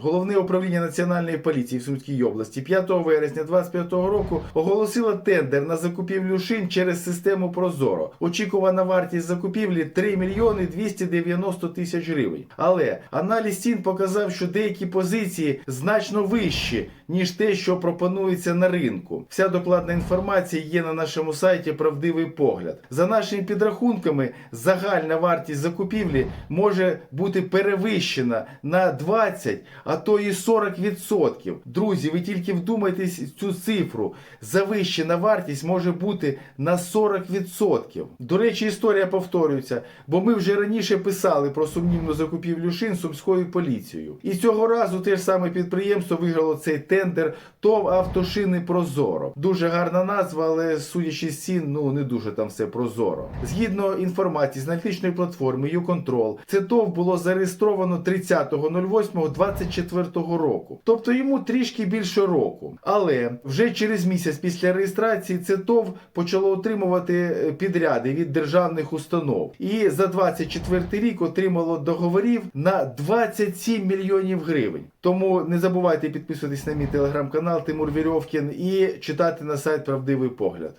Головне управління національної поліції в Сумській області 5 вересня 2025 року оголосило тендер на закупівлю шин через систему Прозоро. Очікувана вартість закупівлі 3 мільйони 290 тисяч гривень. Але аналіз цін показав, що деякі позиції значно вищі, ніж те, що пропонується на ринку. Вся докладна інформація є на нашому сайті Правдивий погляд. За нашими підрахунками, загальна вартість закупівлі може бути перевищена на 20, а то і 40%. Друзі, ви тільки вдумайтесь цю цифру. Завищена вартість може бути на 40%. До речі, історія повторюється, бо ми вже раніше писали про сумнівну закупівлю шин сумською поліцією. І цього разу те ж саме підприємство виграло цей тендер ТОВ автошини Прозоро. Дуже гарна назва, але судячи з цін, ну не дуже там все прозоро. Згідно інформації з аналітичної платформи YouControl, це ТОВ було зареєстровано 30.08.24 року. Тобто йому трішки більше року. Але вже через місяць після реєстрації це ТОВ почало отримувати е, підряди від державних установ. І за 24 рік отримало договорів на 27 мільйонів гривень. Тому не забувайте підписуватись на мій телеграм-канал Тимур Вірьовкін і читати на сайт Правдивий погляд.